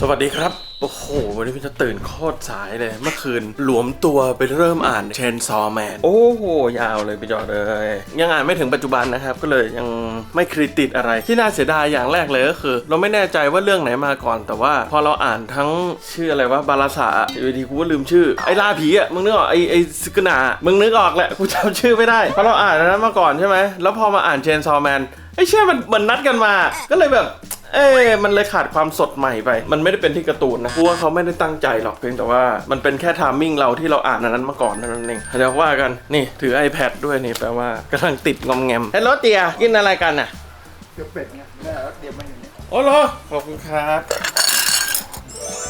สวัสดีครับ โอ้โห วันนี้พี่จะตื่นโคตรสายเลย เมื่อคืนหลวมตัวไปเริ่มอ่านเชนซอแมน โอ้โห ยาวเลยพี่จอดเลย ยังอ่านไม่ถึงปัจจุบันนะครับ ก็เลยยังไม่คริติดอะไร ที่น่าเสียดายอย่างแรกเลยก็คือ เราไม่แน่ใจว่าเรื่องไหนมาก่อน แต่ว่าพอเราอ่านทั้งชื่ออะไรว่าบาลาสาอยู่ดีกูก็ลืมชื่อ ไอ้ลาผีอะ มึงนึกออกไอ้ไอ้สกนามึงนึกออกแหละ กูจำชื่อไม่ได้ เพราะเราอ่านนั้นมาก่อนใช่ไหมแล้วพอมาอ่านเชนซอแมนไอ้เชื่อมันเหมือนนัดกันมา ก็เลยแบบ เอ้ยมันเลยขาดความสดใหม่ไป มันไม่ได้เป็นที่การ์ตูนนะกูว่าเขาไม่ได้ตั้งใจหรอกเพียงแต่ว่ามันเป็นแค่ทามมิ่งเราที่เราอ่านอันนั้นมาก่อนเท่านั้นเองเดี๋ยวว่ากันนี่ถือ iPad ด้วยนี่แปลว่ากำลังติดงอมแงมเฮ้ยรถเตียกินอะไรกันอะเดี๋ยวเป็ดไงแม่แล้วเดี๋ยวมาอย่างนี้โอ้โหขอบคุณครับ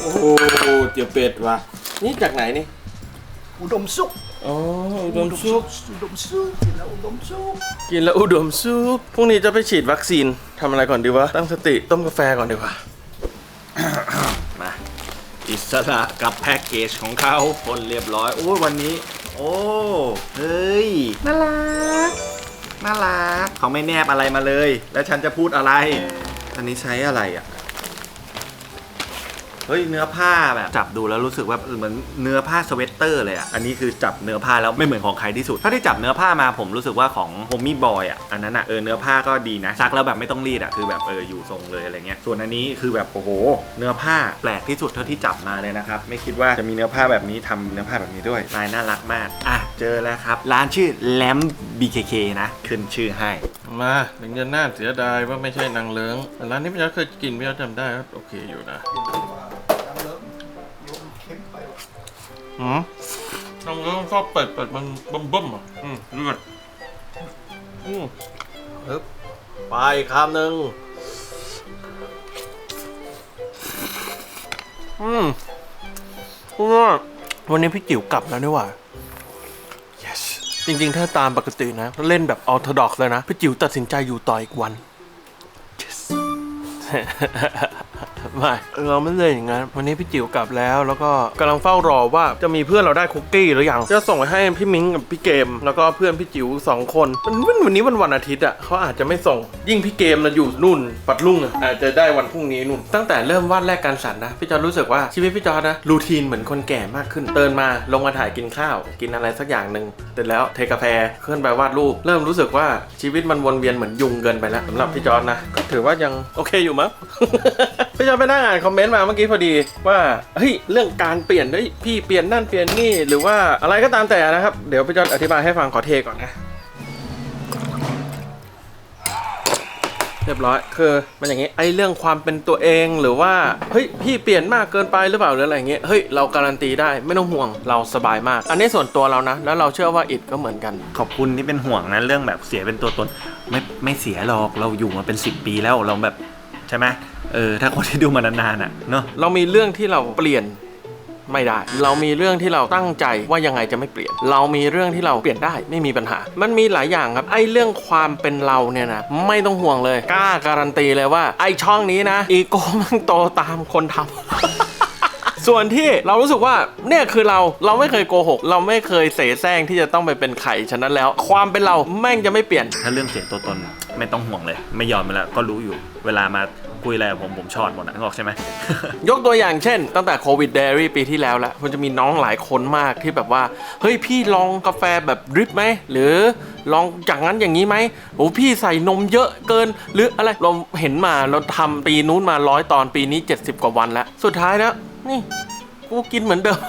โอ้โหเตี๋ยวเป็ดว่ะนี่จากไหนนี่อุดมสุขอ๋ออุดมซุปอุดมสุขกินแล้วอุดมสุขกินแล้วอุดมซุปพรุ่งนี้จะไปฉีดวัคซีนทำอะไรก่อนดีวะ ตั้งสติต้มกาแฟก่อนดีกว่า มาอิสระกับแพ็กเกจของเขาคนเรียบร้อย โอ้ยวันนี้ โอ้เฮ้ยน่ารักน่ารักเขาไม่แนบอะไรมาเลย แล้วฉันจะพูดอะไร อันนี้ใช้อะไรอะ เฮ้ยเนื้อผ้าแบบจับดูแล้วรู้สึกว่าเหมือนเนื้อผ้าสเวตเตอร์เลยอะอันนี้คือจับเนื้อผ้าแล้วไม่เหมือนของใครที่สุดถ้าที่จับเนื้อผ้ามาผมรู้สึกว่าของโฮมมี่บอยอะอันนั้นอะเออเนื้อผ้าก็ดีนะซักแล้วแบบไม่ต้องรีดอะคือแบบเอออยู่ทรงเลยอะไรเงี้ยส่วนอันนี้คือแบบโอ้โห เนื้อผ้าแปลกที่สุดเท่าที่จับมาเลยนะครับไม่คิดว่าจะมีเนื้อผ้าแบบนี้ทำเนื้อผ้าแบบนี้ด้วยลายน่ารักมากอะเจอแล้วครับร้านชื่อแลม BKK นะขึ้นชื่อให้มาถึงจะน่าเสียดายว่าไม่ใช่นางเลิ้งร้านนี้พี่ยอดเคยกินพี่ยอดจำได้โอเคอยู่นะ หืมนางเลิ้งชอบเป็ดเป็ดมันบิ่มบิ่มๆอะอืมเลือดอืมฮึบไปคำหนึ่งอืมว่าวันนี้พี่จิ๋วกลับแล้วนี่หว่า yes จริงๆ ถ้าตามปกตินะ เล่นแบบออ t โ o ดอกเลยนะ พี่จิ๋วตัดสินใจอยู่ต่ออีกวัน yes ไม่เราไม่เลยอย่างนั้นวันนี้พี่จิ๋วกลับแล้ว แล้วก็กำลังเฝ้ารอว่าจะมีเพื่อนเราได้คุกกี้หรือยังจะส่งไปให้พี่มิ้งกับพี่เกม แล้วก็เพื่อนพี่จิ๋วสองคนมันวันนี้วันวันอาทิตย์อะเขาอาจจะไม่ส่ง ยิ่งพี่เกมนะอยู่นู่น ปัดรุ่งอะอาจจะได้วันพรุ่งนี้นู่น ตั้งแต่เริ่มวาดแรกการสันนะพี่จอร์จรู้สึกว่าชีวิตพี่จอร์จนะรูทีนเหมือนคนแก่มากขึ้นเตือนมาลงมาถ่ายกินข้าว กินอะไรสักอย่างหนึ่งเสร็จแล้วเทกาแฟเคลื่อนไปวาดรูป เริ่มรู้สึกว่าชีวิตมันวนเวียนเหมือนยุงเกินไปแล้วสำหรับพี่จอร์จนะก็ถือว่ายังโอเคอยู่มั้งพี่จอร์จไปนั่งอ่านคอมเมนต์มาเมื่อกี้พอดีว่าเฮ้ยเรื่องการเปลี่ยนเฮ้ยพี่เปลี่ยนนั่นเปลี่ยนนี่หรือว่าอะไรก็ตามแต่นะครับ เดี๋ยวพี่จอร์จอธิบายให้ฟังขอเทก่อนนะ เรียบร้อยคือมันอย่างงี้ไอ้เรื่องความเป็นตัวเองหรือว่าเฮ้ยพี่เปลี่ยนมากเกินไปหรือเปล่าหรืออะไรอย่างเงี้ยเฮ้ยเราการันตีได้ไม่ต้องห่วงเราสบายมาก อันนี้ส่วนตัวเรานะ แล้วเราเชื่อว่าอิดก็เหมือนกัน ขอบคุณที่เป็นห่วงนะเรื่องแบบเสียเป็นตัวตน ไม่ไม่เสียหรอกเราอยู่มาเป็น 10 ปีแล้วเราแบบ ใช่ไหมเออถ้าคนที่ดูมานานๆอะเนาะเรามีเรื่องที่เราเปลี่ยนไม่ได้ เรามีเรื่องที่เราตั้งใจว่ายังไงจะไม่เปลี่ยน เรามีเรื่องที่เราเปลี่ยนได้ไม่มีปัญหา มันมีหลายอย่างครับ ไอ้เรื่องความเป็นเราเนี่ยนะไม่ต้องห่วงเลย กล้าการันตีเลยว่า ไอ้ช่องนี้นะ อีโก้มันโตตามคนทำ ส่วนที่เรารู้สึกว่าเนี่ยคือเราเราไม่เคยโกหก เราไม่เคยเสแสร้งที่จะต้องไปเป็นไข่ฉะนั้นแล้ว ความเป็นเราแม่งจะไม่เปลี่ยน ถ้าเรื่องเสียตัวตน ไม่ต้องห่วงเลย ไม่ยอมไปแล้วก็รู้อยู่ เวลามาคุยอะไรกับผมผมชอดหมดนะนึกออกใช่ไหม ยกตัวอย่างเช่น ตั้งแต่โควิดเดรี่ปีที่แล้วแล้วมันจะมีน้องหลายคนมากที่แบบว่า เฮ้ยพี่ลองกาแฟแบบดริปไหม หรือลองอย่างนั้นอย่างนี้ไหมโอ้พี่ใส่นมเยอะเกิน หรืออะไรเราเห็นมาเราทำปีนู้นมาร้อยตอนปีนี้ 70 กว่าวันแล้วสุดท้ายแล้วนี่กูกินเหมือนเดิม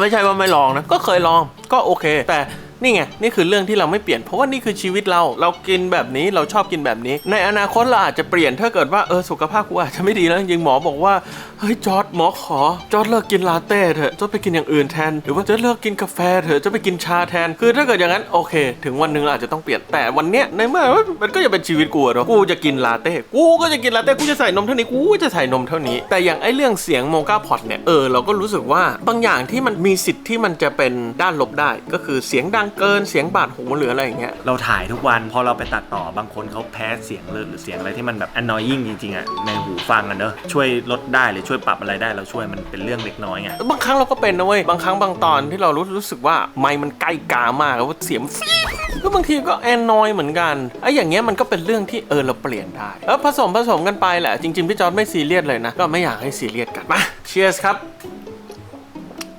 ไม่ใช่ว่าไม่ลองนะ ก็เคยลองก็โอเค แต่ นี่ไงนี่คือเรื่องที่เราไม่เปลี่ยนเพราะว่านี่คือชีวิตเราเรากินแบบนี้เราชอบกินแบบนี้ ในอนาคตเราอาจจะเปลี่ยนถ้าเกิดว่าเออสุขภาพกูอาจจะไม่ดีแล้วจริงหมอบอกว่าเฮ้ยจอร์ดหมอขอจอร์ดเลิกกินลาเต้เถอะจอร์ดไปกินอย่างอื่นแทน หรือว่าจะเลิกกินกาแฟเถอะจะไปกินชาแทน คือถ้าเกิดอย่างนั้นโอเค ถึงวันหนึ่งเราอาจจะต้องเปลี่ยนแต่วันเนี้ยในเมื่อมันก็จะเป็นชีวิตกูอะเนาะกูจะกินลาเต้กูก็จะกินลาเต้กูจะใส่นมเท่านี้กูจะใส่นมเท่านี้ แต่อย่างไอ้เรื่องเสียงโมกาพอดเนี่ยเออเราก็รู้สึกว่าบางอย่างที่มันมีสิทธิ์ที่มันจะเป็นด้านลบได้ก็คือเสียงดังเกินเสียงบาดหูหรืออะไรอย่างเงี้ย เราถ่ายทุกวันพอเราไปตัดต่อบางคนเขาแพ้เสียงเลยหรือเสียงอะไรที่มันแบบ annoying จริงๆอะในหูฟังอะเนอะช่วยลดได้หรือช่วยปรับอะไรได้เราช่วยมันเป็นเรื่องเล็กน้อยไงบางครั้งเราก็เป็นนะเว้ยบางครั้งบางตอนที่เรารู้รู้สึกว่าไมค์มันใกล้กามากแล้วว่าเสียงฟีดก็บางทีก็แอนนอยเหมือนกันไอ้อย่างเงี้ยมันก็เป็นเรื่องที่เออเราเปลี่ยนได้แล้วผสมผสมกันไปแหละจริงๆพี่จอร์ดไม่ซีเรียสเลยนะก็ไม่อยากให้ซีเรียสกันมาเชียร์สครับ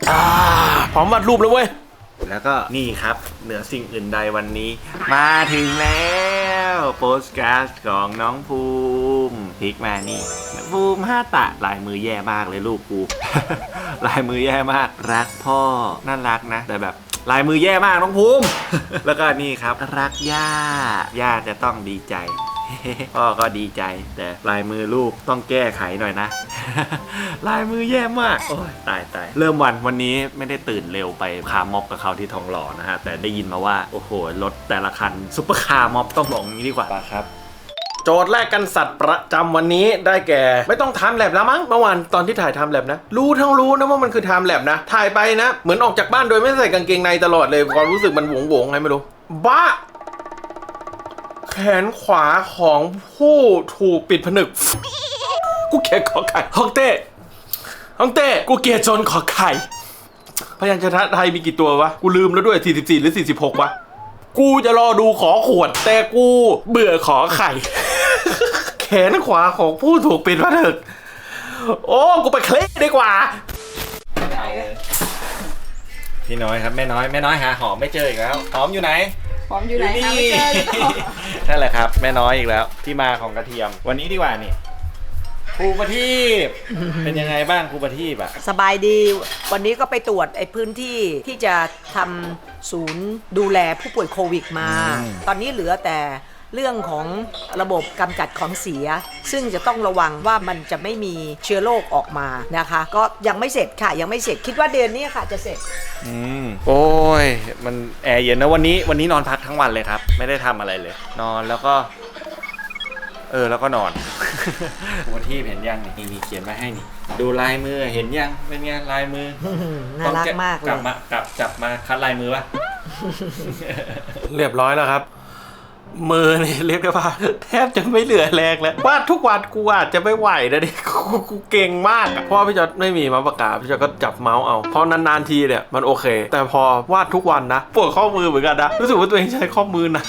อ่าพร้อมวาดรูปแล้วเว้ย แล้วก็นี่ครับ เหนือสิ่งอื่นใดวันนี้ มาถึงแล้วโปสการ์ดของน้องภูมิพลิกมานี่ภูมิห้าตะลายมือแย่มากเลยลูกกู ลายมือแย่มากรักพ่อน่ารักนะ แต่แบบลายมือแย่มากน้องภูมิ แล้วก็นี่ครับ รักย่าย่าจะต้องดีใจ พ่อก็ดีใจ แต่ลายมือลูกต้องแก้ไขหน่อยนะ ลายมือแย่มาก โอ้ยตายตายเริ่มวันวันนี้ไม่ได้ตื่นเร็วไปคาร์ม็อบกับเขาที่ทองหล่อนะฮะ แต่ได้ยินมาว่า โอ้โห รถแต่ละคันซุปเปอร์คาร์ม็อบต้องบอกอย่างนี้ดีกว่าครับโจทย์แรกกันสัตว์ประจำวันนี้ได้แก่ ไม่ต้องทำแลบแล้วมั้งเมื่อวานตอนที่ถ่ายทำแลบนะ รู้ทั้งรู้นะว่ามันคือทำแลบนะ ถ่ายไปนะ เหมือนออกจากบ้านโดยไม่ใส่กางเกงในตลอดเลยความรู้สึกมันหวงหวงๆไงไม่รู้บ้า แขนขวาของผู้ถูกปิดผนึก กูเกลียดขอไข่ฮองเต้ฮองเต้กูเกลียดจนขอไข่พยัญชนะไทยมีกี่ตัววะ กูลืมแล้วด้วย 44 หรือ 46 วะ กูจะรอดูขอขวด แต่กูเบื่อขอไข่ แขนขวาของผู้ถูกปิดผนึก โอ้ กูไปเคลดีกว่า พี่น้อยครับแม่น้อยแม่น้อยหาหอมไม่เจออีกแล้ว หอมอยู่ไหน พร้อมอยู่ไหนคะไม่เจอเลยค่ะนั่นแหละครับ แม่น้อยอีกแล้ว ที่มาของกระเทียม วันนี้ดีกว่านี่ครูประทีปเป็นยังไงบ้างครูประทีปอะสบายดี วันนี้ก็ไปตรวจไอ้พื้นที่ที่จะทำศูนย์ดูแลผู้ป่วยโควิดมาตอนนี้เหลือแต่ เรื่องของระบบกำจัดของเสีย ซึ่งจะต้องระวังว่ามันจะไม่มีเชื้อโรคออกมานะคะ ก็ยังไม่เสร็จค่ะ ยังไม่เสร็จคิดว่าเดือนนี้ค่ะจะเสร็จ อืมโอ้ย มันแอร์เย็นนะวันนี้วันนี้นอนพักทั้งวันเลยครับ ไม่ได้ทำอะไรเลย นอนแล้วก็ เออแล้วก็นอน วันที่เห็นยังนี่มีเขียนมาให้นี่ ดูลายมือเห็นยังเป็นไงลายมือน่ารักมากเลกลับยมากลับจับมาคัดลายมือปะ เรียบร้อยแล้วครับ มือเนี่ยเรียกได้ว่าแทบจะไม่เหลือแรงแล้ววาดทุกวันกูอาจจะไม่ไหวนะดิกูกูเก่งมากอะเพราะพี่จอดไม่มีมาปากกาพี่จอดก็จับเมาส์เอาเพราะนานๆทีเนี่ยมันโอเค แต่พอวาดทุกวันนะปวดข้อมือเหมือนกันนะรู้สึกว่าตัวเองใช้ข้อมือหนัก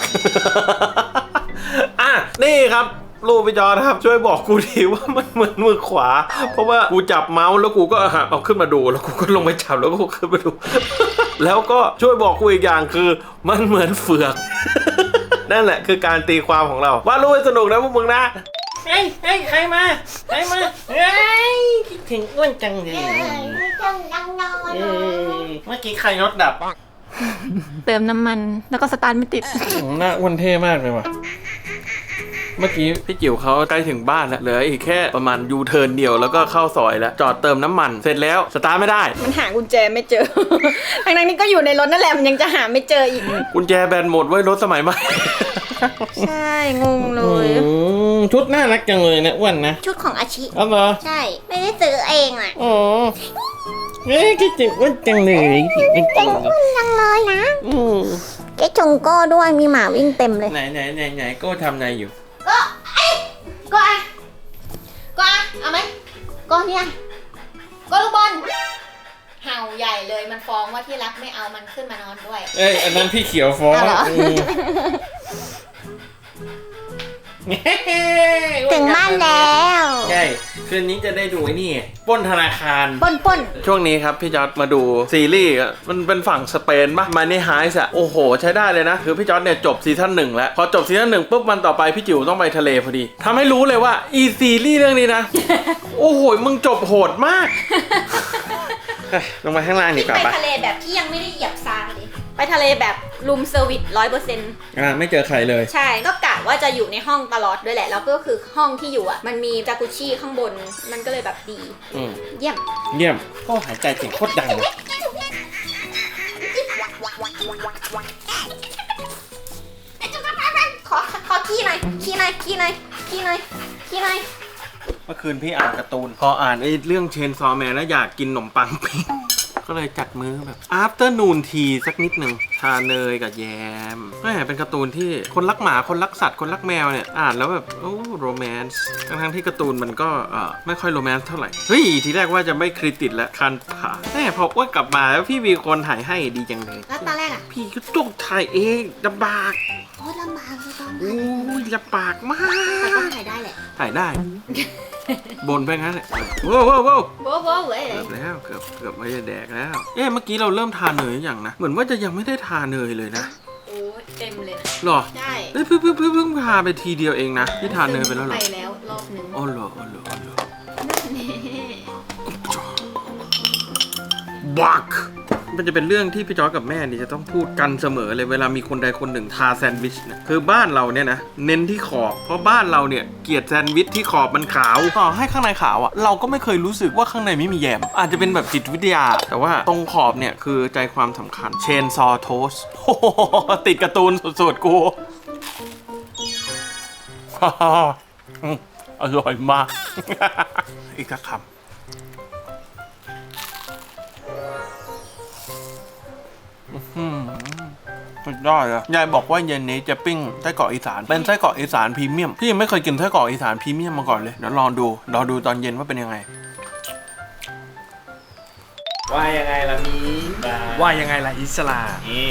อะนี่ครับรูปพี่จอนะครับช่วยบอกกูทีว่ามันเหมือนมือขวา เพราะว่ากูจับเมาส์แล้วกูก็เอาขึ้นมาดู แล้วกูก็ลงไปจับแล้วก็ขึ้นมาดู แล้วก็ช่วยบอกกูอีกอย่างคือ มันเหมือนเฟือก นั่นแหละคือการตีความของเราว่ารู้ให้สนุกนะพวกมึงนะ เฮ้ยเฮ้ยใครมา ใครมา เฮ้ย คิดถึงอ้วนจังเลยเออเมื่อกี้ใครรถดับ เติมน้ำมันแล้วก็สตาร์ทไม่ติด หน้าอ้วนเท่มากเลยว่ะเมื่อกี้พี่จิ๋วเขาใกล้ถึงบ้านแล้วเหลืออีกแค่ประมาณยูเทิร์นเดียวแล้วก็เข้าซอยแล้วจอดเติมน้ำมันเสร็จแล้วสตาร์ทไม่ได้ มันหากุญแจไม่เจอ ทั้งๆนี้ก็อยู่ในรถนั่นแหละมันยังจะหาไม่เจออีก กุญแจแบนหมดไว้ยรถสมัยใหม่ ใช่งงเลย อืมชุดน่ารักจังเลยนะอ้วนนะชุดของอาชิ เอาเหรอใช่ ไม่ได้ซื้อเองอะอ๋อเฮ้ยคิดถึงอ้วนจังเลยคิดถึงอ้วนจังเลยจังเลยนะอืมเจ๊จงโก้ด้วยมีหมาวิ่งเต็มเลย ไหนไหนไหนไหนก็ทำไงอยู่ ก็ไอ้ก็อะก็อะเอาไหมก็เนี่ยก็ลูกบอลเห่าใหญ่เลยมันฟ้องว่าที่รักไม่เอามันขึ้นมานอนด้วย เอ้ยอันนั้นพี่เขียวฟ้องเอาเหรอ ม ถึงบ้านแล้ว ใช่คืนนี้จะได้ดูไอ้นี่ปล้นธนาคารป้นป้นช่วงนี้ครับพี่จอร์ดมาดูซีรีส์อะมันเป็นฝั่งสเปนปะมาในไฮส์อะโอ้โห ใช้ได้เลยนะ คือพี่จอร์ดเนี่ยจบซีซั่นหนึ่งแล้ว พอจบซีซั่นหนึ่งปุ๊บมันต่อไปพี่จิ๋วต้องไปทะเลพอดีทำให้รู้เลยว่าอีซีรีส์เรื่องนี้นะ โอ้โห มึงจบโหดมากเฮ้ยลงมาข้างล่างดีกว่าไปปะทะเลแบบที่ยังไม่ได้เหยียบซากเลย ไปทะเลแบบรูมเซอร์วิสร้อยเปอร์เซ็นต์อ่าไม่เจอใครเลย ใช่ ก็กะ ว่าจะอยู่ในห้องตลอดด้วยแหละ แล้วก็คือห้องที่อยู่อะ มันมีจากุชี่ข้างบน มันก็เลยแบบดี อืมเยี่ยม เยี่ยมก็หายใจเสียงโคตรดังเลยขอ ขอขี้หน่อย ขี้หน่อย ขี้หน่อย ขี้หน่อย ขี้หน่อย เมื่อคืนพี่อ่านการ์ตูน พออ่านไอ้เรื่องเชนซอแมนแล้วอยากกินขนมปังปิ้ง ก็เลยจัดมื้อแบบ afternoon tea สักนิดหนึ่งทาเนยกับแยมแม่เป็นการ์ตูนที่คนรักหมาคนรักสัตว์คนรักแมวเนี่ยอ่านแล้วแบบโอ้โรแมนต์ทั้งๆที่การ์ตูนมันก็เอ่อไม่ค่อยโรแมนต์เท่าไหร่เฮ้ยทีแรกว่าจะไม่คริติดและคันผ่าแม่พออ้ว่ากลับมาแล้วพี่มีคนถ่ายให้ดีจังเลยแล้วตอนแรกอะพี่ก็ต้องถ่ายเองลำบากโอ้ลำบากเลยตอนโอ้ยลำบากมาแต่ก็กถ่ายได้แหละถ่ายได้ บนไปงั้นแหละโว้วโว้วโว้วโว้โว้เว้ยเกือบแล้วเกือบเกือบไม่ได้แดกแล้ว เอ๊ะเมื่อกี้เราเริ่มทาเนยหรือยังนะ เหมือนว่าจะยังไม่ได้ทาเนยเลยนะโอ้เต็มเลยนะหรอใช่เอ้ยเพิ่งเพิ่งเพิ่งเพิ่งทาไปทีเดียวเองนะที่ทาเนยไปแล้วเหรไปอแล้วรอบหนึ่งอ๋อเหรออ๋อเหรออ๋อเหรอบัก มันจะเป็นเรื่องที่พี่จอยกับแม่นี่จะต้องพูดกันเสมอเลยเวลามีคนใดคนหนึ่งทาแซนด์วิชเนี่ยคือบ้านเราเนี่ยนะเน้นที่ขอบเพราะบ้านเราเนี่ยเกลียดแซนด์วิชที่ขอบมันขาวต่อให้ข้างในขาวอะ่ะเราก็ไม่เคยรู้สึกว่าข้างในไม่มีแยม อาจจะเป็นแบบจิตวิทยา แต่ว่าตรงขอบเนี่ยคือใจความสำคัญเชนซอโทสติดการ์ตูนสุดๆกูอืมอร่อยมาก อีกสักคำ สุดยอดเลยยายบอกว่าเย็นนี้จะปิ้งไส้กรอกอีสาน เป็นไส้กรอกอีสานพรีเมียมพี่ยังไม่เคยกินไส้กรอกอีสานพรีเมียมมาก่อนเลยเดี๋ยวลองดูรอดูตอนเย็นว่าเป็นยังไง ว่ายังไงล่ะมีว่ายังไงล่ะอิสลา นี่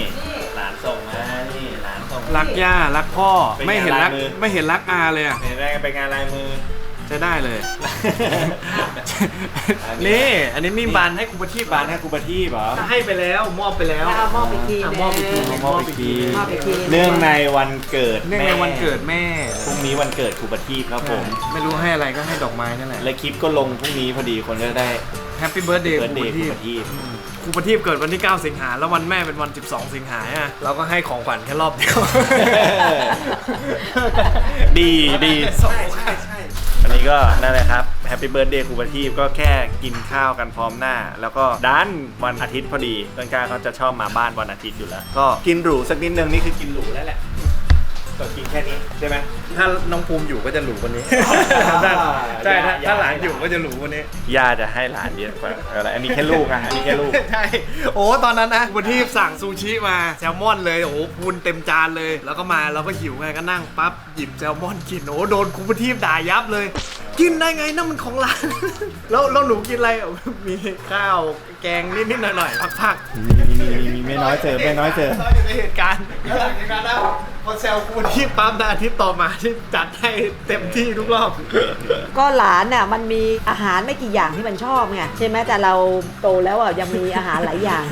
หลานส่งมา นี่หลานส่งรักย่ารักพ่อเป็นไงไม่เห็นรักลายมือไม่เห็นรักอาเลยอะเห็นไหมเป็นงานลายมือใช้ได้เลย นี่ อันนี้มีบานให้คุณประทีปบ้าบานนให้กูประทีปเหรอให้ไปแล้วมอบไปแล้วแล้วเอามอบอีกทีอะมอบอีกทีหนึ่งมอบอีกทีมอบอีกที เนื่องในวันเกิดเนื่องในวันเกิดแม่พรุ่งนี้วันเกิดครูประทีปครับผม ไม่รู้ให้อะไรก็ให้ดอกไม้นั่นแหละและคลิปก็ลงพรุ่งนี้พอดีคนก็ได้แฮปปี้เบิร์ดเดย์เบิคุร์ณดเดประย์ทีครูปประทีปครูประทีปเกิดวันที่ 9 สิงหา แล้ววันแม่เป็นวัน 12 สิงหาอะเราก็ให้ของขวัญแค่รอบเดียว ดีดี ใช่ใช่อันนี้ก็นั่นแหละครับ แฮปปี้เบิร์ดเดย์ครูประทีปก็แค่กินข้าวกันพร้อมหน้า แล้วก็ดันวันอาทิตย์พอดีต้นกล้าเขาจะชอบมาบ้านวันอาทิตย์อยู่แล้ว ก็กินหรูสักนิดนึงนี่คือกินหรูแล้วแหละ ก็กินแค่นี้ใช่ไหม ถ้าน้องภูมิอยู่ก็จะหรูกว่านี้ ใช่ใช่ถ้าอย่าถ้าหลานอยู่ก็จะหรูกว่านี้ ย่าจะให้หลานเยอะกว่าอะไรอันนี้แค่ลูกอะ อันนี้แค่ลูก ใช่ โอ้ตอนนั้นนะวันที่สั่งซูชิมาแซลมอนเลย โอ้พูนเต็มจานเลย แล้วก็มาเราก็หิวไงก็นั่งปั๊บหยิบแซลมอนกิน โอ้โดนครูปทีปด่ายับเลย กินได้ไงนั่นมันของร้าน แล้วแล้วหนูกินอะไรอะมีข้าวแกงนิดๆหน่อยๆพักๆมีมีมีมีไม่น้อยเจอไม่น้อยเจอเราอยู่ในเหตุการณ์แล้วหลังจากนั้นนะ พอแซลกูที่ปั๊มนะอาทิตย์ต่อมาที่จัดให้เต็มที่ทุกรอบ ก็หลานน่ะมันมีอาหารไม่กี่อย่างที่มันชอบไงใช่ไหมแต่เราโตแล้วอะยังมีอาหารหลายอย่าง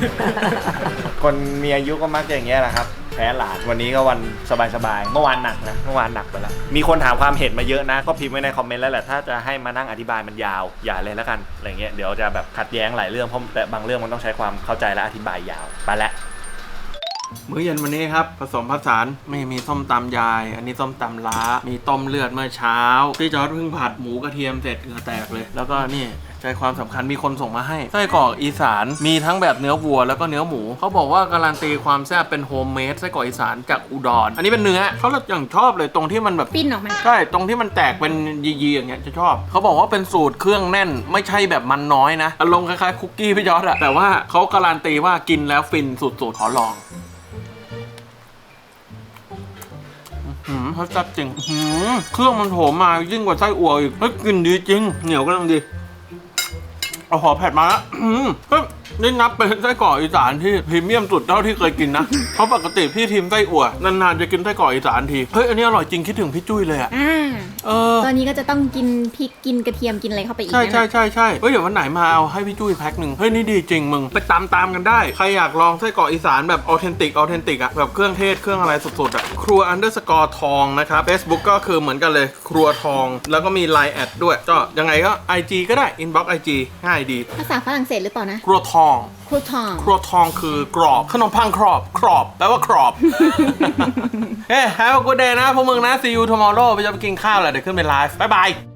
คนมีอายุก็มักจะอย่างเงี้ยแหละครับแพ้หลานวันนี้ก็วันสบายๆ เมื่อวานหนักนะ เมื่อวานหนักไปแล้ว มีคนถามความเห็นมาเยอะนะ ก็พิมพ์ไว้ในคอมเมนต์แล้วแหละ ถ้าจะให้มานั่งอธิบายมันยาว อย่าเลยแล้วกัน อะไรเงี้ย เดี๋ยวจะแบบขัดแย้งหลายเรื่อง เพราะแต่บางเรื่องมันต้องใช้ความเข้าใจและอธิบายยาว ไปละ มื้อเย็นวันนี้ครับ ผสมผสานไม่มีส้มตำยาย อันนี้ส้มตำล้า มีต้มเลือดเมื่อเช้าพี่จอร์ดเพิ่งผัดหมูกระเทียมเสร็จเหงื่อแตกเลย แล้วก็นี่ใจความสำคัญมีคนส่งมาให้ไส้กรอกอีสานมีทั้งแบบเนื้อวัวแล้วก็เนื้อหมู เขาบอกว่าการันตีความแซ่บเป็นโฮมเมดไส้กรอกอีสานจากอุดรอันนี้เป็นเนื้อเขาอย่างชอบเลยตรงที่มันแบบปิ้นออกมาใช่ตรงที่มันแตกเป็นยีๆอย่างเงี้ยจะชอบ เขาบอกว่าเป็นสูตรเครื่องแน่น ไม่ใช่แบบมันน้อยนะอารมณ์คล้ายๆคุกกี้พี่ยอดอะแต่ว่าเขาการันตีว่ากินแล้วฟินสุดๆขอลอง เขาจัดจริงหือเครื่องมันโหมมายิ่งกว่าไส้อั่วอีกเฮ้ยกินดีจริง เหนียวก็ลังดีเอาหอแผดมาแล้วอื้อหือเฮ้ย นี่นับเป็นไส้กรอกอีสานที่พรีเมียมสุดเท่าที่เคยกินนะเพราะปกติพี่ทีมไส้อั่วนานๆจะกินไส้กรอกอีสานทีเฮ้ยอันนี้อร่อยจริงคิดถึงพี่จุ้ยเลยอะอ่าเออ ตอนนี้ก็จะต้องกินพริกกินกระเทียมกินอะไรเข้าไปอีกใช่นะใช่ใช่ใช่เฮ้ยเดี๋ยววันไหนมาเอาให้พี่จุ้ยแพ็คหนึ่งเฮ้ยนี่ดีจริงมึงไปตามตามกันได้ ใครอยากลองไส้กรอกอีสานแบบออเทนติกออเทนติกอะแบบเครื่องเทศเครื่องอะไรสุดๆอะครัวอันเดอร์สกอร์ทองนะครับ Facebook ก็คือเหมือนกันเลย ครัวทองแล้วก็มี Line แอดด้วยก็ยังไงก็ IG ก็ได้ inbox IG ง่ายดี ภาษาฝรั่งเศสหรือเปล่านะ ครัวทองครูทอง ครัวทองคือกรอบ ขนมปังกรอบกรอบแปลว่ากรอบ เฮ้ย have a good day นะพวกมึงนะ see you tomorrow ไปจะไปกินข้าวแหละเดี๋ยวขึ้นไปไลฟ์บ๊ายบาย